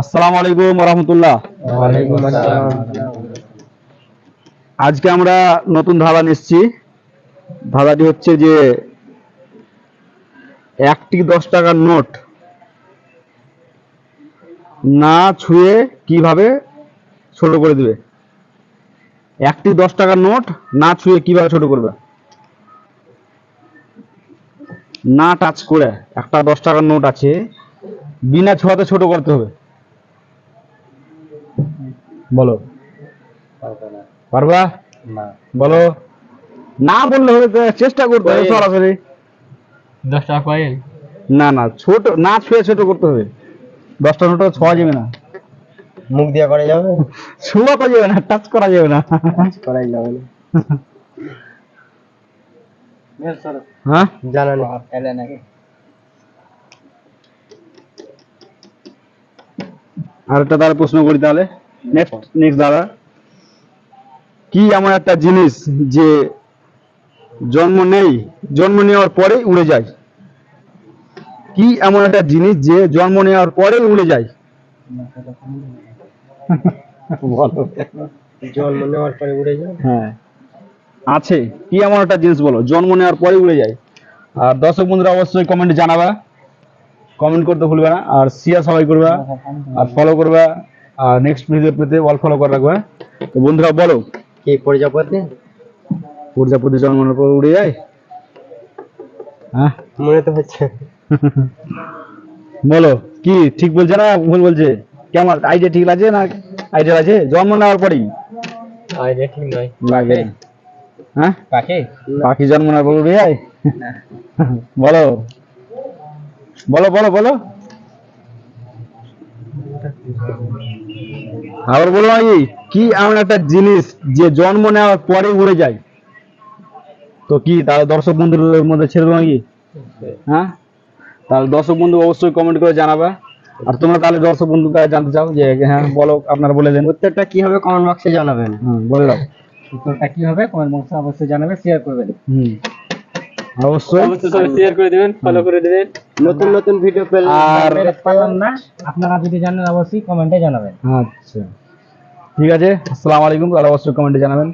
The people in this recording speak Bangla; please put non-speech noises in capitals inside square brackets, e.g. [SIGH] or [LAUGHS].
আসসালামু আলাইকুম রহমতুল্লাহ আজকে আমরা নতুন ধাঁধা নিচ্ছি ধাঁধাটি হচ্ছে যে একটি দশ টাকার নোট। না ছুঁয়ে কীভাবে ছোট করে দিবে? একটি দশ টাকার নোট না ছুঁয়ে কীভাবে ছোট করবে? না টাচ করে একটা দশ টাকার নোট আছে। বিনা ছোঁয়াতে ছোট করতে হবে। বলো। পারবা না। বলো। না বললে হবে তো চেষ্টা করতে হবে সরাসরি। দশ টাকা না না ছোট না ছুঁয়ে ছোট করতে হবে। দশটা নোট ছোঁয়া যাবে না। মুখ দিয়ে করা যাবে? ছোঁয়া করা যাবে না টাচ করা যাবে না। করাই যাবে না হ্যাঁ? জানা নেই। এলে নাকি। আর একটা তাহলে প্রশ্ন করি তাহলে। নেক্সট নেক্সট দাদা। কি এমন একটা জিনিস যে জন্ম নেই জন্ম নেওয়ার পরেই উড়ে যায়? কি এমন একটা জিনিস যে জন্ম নেওয়ার পরেই উড়ে যায়? বলো। জন্ম নেওয়ার পরে উড়ে যাবে হ্যাঁ। আছে। কি এমন একটা জিনিস বলো জন্ম নেওয়ার পরে উড়ে যায়? আর দর্শক বন্ধুরা অবশ্যই কমেন্টে জানাবা। কমেন্ট করতে ভুলবে না। আর শেয়ার সবাই করবা। আর ফলো করবা। আর নেক্সট ভিডিও পেতে অল ফলো করে রাখবা তো বন্ধুরা বলো। কি প্রজাপতি প্রজাপতি জন্ম নেওয়ার পর উড়ে যায়? হ্যাঁ? মনে তো হচ্ছে। [LAUGHS] বলো কি ঠিক বলছে না ভুল বলছে? কেমন আইডিয়া ঠিক আছে না আইডিয়া আছে? জন্ম নেওয়ার পরেই? আইডিয়া ঠিক নয়। লাগে। হ্যাঁ? কাকে পাখি জন্ম নেওয়ার পর উড়ে যায়? [LAUGHS] বলো। বলো বলো বলো। আবার বলো নাকি কি এমন একটা জিনিস যে জন্ম নেওয়ার পরে উড়ে যায়? তো কি তাহলে দর্শক বন্ধুদের মধ্যে ছেড়ে দেবো নাকি? হ্যাঁ? তাহলে দর্শক বন্ধু অবশ্যই কমেন্ট করে জানাবা। আর তোমরা তাহলে দর্শক বন্ধু জানতে চাও যে হ্যাঁ বলো আপনারা বলে দেন। উত্তরটা কি হবে কমেন্ট বক্সে জানাবেন? হ্যাঁ বলে দাও। উত্তরটা কি হবে কমেন্ট বক্সে অবশ্যই জানাবে শেয়ার করবেন। হুম। অবশ্যই। অবশ্যই শেয়ার করে দিবেন ফলো করে দিবেন। নতুন নতুন ভিডিও পেলে আর পাবেন না। আপনারা যদি জানেন অবশ্যই কমেন্টে জানাবেন। আচ্ছা। ঠিক আছে আসসালামু আলাইকুম আর অবশ্যই কমেন্টে জানাবেন।